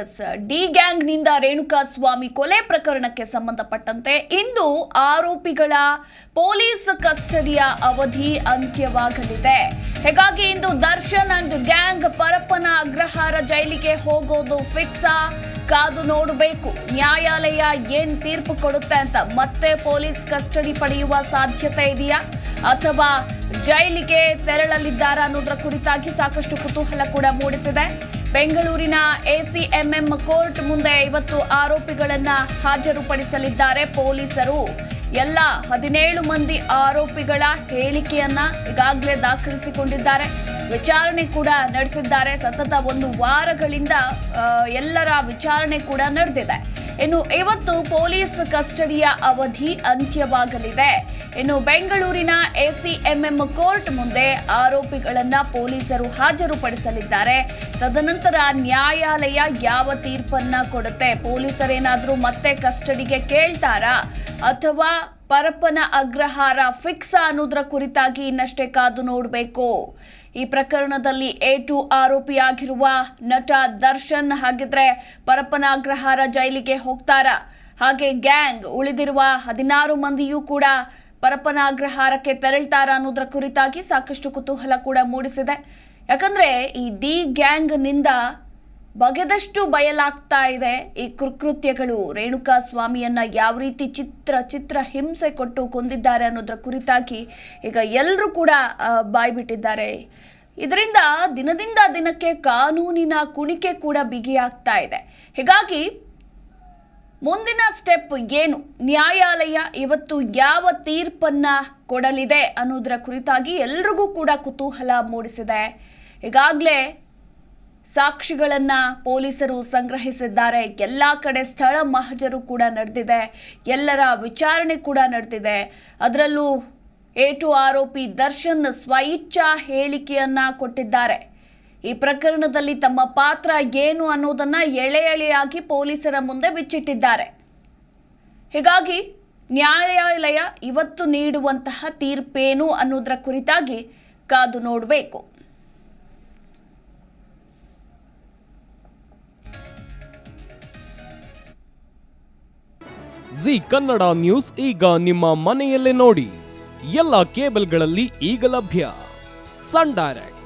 S D ಗ್ಯಾಂಗ್ನಿಂದ ರೇಣುಕಾ ಸ್ವಾಮಿ ಕೊಲೆ ಪ್ರಕರಣಕ್ಕೆ ಸಂಬಂಧಪಟ್ಟಂತೆ ಇಂದು ಆರೋಪಿಗಳ ಪೊಲೀಸ್ ಕಸ್ಟಡಿಯ ಅವಧಿ ಅಂತ್ಯವಾಗಲಿದೆ. ಹೀಗಾಗಿ ಇಂದು ದರ್ಶನ್ ಅಂಡ್ ಗ್ಯಾಂಗ್ ಪರಪ್ಪನ ಅಗ್ರಹಾರ ಜೈಲಿಗೆ ಹೋಗೋದು ಫಿಕ್ಸಾ ಕಾದು ನೋಡಬೇಕು. ನ್ಯಾಯಾಲಯ ಏನ್ ತೀರ್ಪು ಕೊಡುತ್ತೆ ಅಂತ ಮತ್ತೆ ಪೊಲೀಸ್ ಕಸ್ಟಡಿ ಪಡೆಯುವ ಸಾಧ್ಯತೆ ಇದೆಯಾ? ಅಥವಾ ಜೈಲಿಗೆ ತೆರಳಲಿದ್ದಾರಾ ಅನ್ನೋದರ ಕುರಿತಾಗಿ ಸಾಕಷ್ಟು ಕುತೂಹಲ ಕೂಡ ಮೂಡಿಸಿದೆ. ಬೆಂಗಳೂರಿನ ಎಸಿಎಂಎಂ ಕೋರ್ಟ್ ಮುಂದೆ ಇವತ್ತು ಆರೋಪಿಗಳನ್ನ ಹಾಜರುಪಡಿಸಲಿದ್ದಾರೆ ಪೊಲೀಸರು. ಎಲ್ಲ ಹದಿನೇಳು ಮಂದಿ ಆರೋಪಿಗಳ ಹೇಳಿಕೆಯನ್ನ ಈಗಾಗಲೇ ದಾಖಲಿಸಿಕೊಂಡಿದ್ದಾರೆ. ವಿಚಾರಣೆ ಕೂಡ ನಡೆಸಿದ್ದಾರೆ. ಸತತ ಒಂದು ವಾರಗಳಿಂದ ಎಲ್ಲರ ವಿಚಾರಣೆ ಕೂಡ ನಡೆದಿದೆ. ಇನ್ನು ಇವತ್ತು ಪೊಲೀಸ್ ಕಸ್ಟಡಿಯ ಅವಧಿ ಅಂತ್ಯವಾಗಲಿದೆ. ಇನ್ನು ಬೆಂಗಳೂರಿನ ಎಸಿಎಂಎಂ ಕೋರ್ಟ್ ಮುಂದೆ ಆರೋಪಿಗಳನ್ನ ಪೊಲೀಸರು ಹಾಜರುಪಡಿಸಲಿದ್ದಾರೆ. ತದನಂತರ ನ್ಯಾಯಾಲಯ ಯಾವ ತೀರ್ಪನ್ನ ಕೊಡುತ್ತೆ? ಪೊಲೀಸರೇನಾದರೂ ಮತ್ತೆ ಕಸ್ಟಡಿಗೆ ಕೇಳ್ತಾರಾ? ಅಥವಾ ಪರಪ್ಪನ ಅಗ್ರಹಾರ ಫಿಕ್ಸ್ ಅನ್ನೋದ್ರ ಕುರಿತಾಗಿ ಇನ್ನಷ್ಟೇ ಕಾದು ನೋಡಬೇಕು. ಈ ಪ್ರಕರಣದಲ್ಲಿ ಎ ಟು ಆರೋಪಿಯಾಗಿರುವ ನಟ ದರ್ಶನ್ ಹಾಗಿದ್ರೆ ಪರಪ್ಪನ ಅಗ್ರಹಾರ ಜೈಲಿಗೆ ಹೋಗ್ತಾರಾ? ಹಾಗೆ ಗ್ಯಾಂಗ್ ಉಳಿದಿರುವ ಹದಿನಾರು ಮಂದಿಯೂ ಕೂಡ ಪರಪ್ಪನ ಅಗ್ರಹಾರಕ್ಕೆ ತೆರಳ್ತಾರ ಅನ್ನೋದ್ರ ಕುರಿತಾಗಿ ಸಾಕಷ್ಟು ಕುತೂಹಲ ಕೂಡ ಮೂಡಿಸಿದೆ. ಯಾಕಂದ್ರೆ ಈ ಡಿ ಗ್ಯಾಂಗ್ನಿಂದ ಬಗೆದಷ್ಟು ಬಯಲಾಗ್ತಾ ಇದೆ ಈ ಕುಕೃತ್ಯಗಳು. ರೇಣುಕಾ ಸ್ವಾಮಿಯನ್ನ ಯಾವ ರೀತಿ ಚಿತ್ರ ಚಿತ್ರ ಹಿಂಸೆ ಕೊಟ್ಟು ಕೊಂದಿದ್ದಾರೆ ಅನ್ನೋದ್ರ ಕುರಿತಾಗಿ ಈಗ ಎಲ್ಲರೂ ಕೂಡ ಬಾಯ್ಬಿಟ್ಟಿದ್ದಾರೆ. ಇದರಿಂದ ದಿನದಿಂದ ದಿನಕ್ಕೆ ಕಾನೂನಿನ ಕುಣಿಕೆ ಕೂಡ ಬಿಗಿಯಾಗ್ತಾ ಇದೆ. ಹೀಗಾಗಿ ಮುಂದಿನ ಸ್ಟೆಪ್ ಏನು? ನ್ಯಾಯಾಲಯ ಇವತ್ತು ಯಾವ ತೀರ್ಪನ್ನ ಕೊಡಲಿದೆ ಅನ್ನೋದರ ಕುರಿತಾಗಿ ಎಲ್ರಿಗೂ ಕೂಡ ಕುತೂಹಲ ಮೂಡಿಸಿದೆ. ಈಗಾಗಲೇ ಸಾಕ್ಷಿಗಳನ್ನ ಪೊಲೀಸರು ಸಂಗ್ರಹಿಸಿದ್ದಾರೆ. ಎಲ್ಲ ಕಡೆ ಸ್ಥಳ ಮಹಜರು ಕೂಡ ನಡೆದಿದೆ. ಎಲ್ಲರ ವಿಚಾರಣೆ ಕೂಡ ನಡೆದಿದೆ. ಅದರಲ್ಲೂ ಏಟು ಆರೋಪಿ ದರ್ಶನ್ ಸ್ವಇಚ್ಛಾ ಹೇಳಿಕೆಯನ್ನ ಕೊಟ್ಟಿದ್ದಾರೆ. ಈ ಪ್ರಕರಣದಲ್ಲಿ ತಮ್ಮ ಪಾತ್ರ ಏನು ಅನ್ನೋದನ್ನ ಎಳೆ ಎಳೆಯಾಗಿ ಪೊಲೀಸರ ಮುಂದೆ ಬಿಚ್ಚಿಟ್ಟಿದ್ದಾರೆ. ಹೀಗಾಗಿ ನ್ಯಾಯಾಲಯ ಇವತ್ತು ನೀಡುವಂತಹ ತೀರ್ಪೇನು ಅನ್ನೋದರ ಕುರಿತಾಗಿ ಕಾದು ನೋಡಬೇಕು. ಜಿ ಕನ್ನಡ ನ್ಯೂಸ್ ಈಗ ನಿಮ್ಮ ಮನೆಯಲ್ಲೇ ನೋಡಿ. ಎಲ್ಲ ಕೇಬಲ್ಗಳಲ್ಲಿ ಈಗ ಲಭ್ಯ. Sun Direct.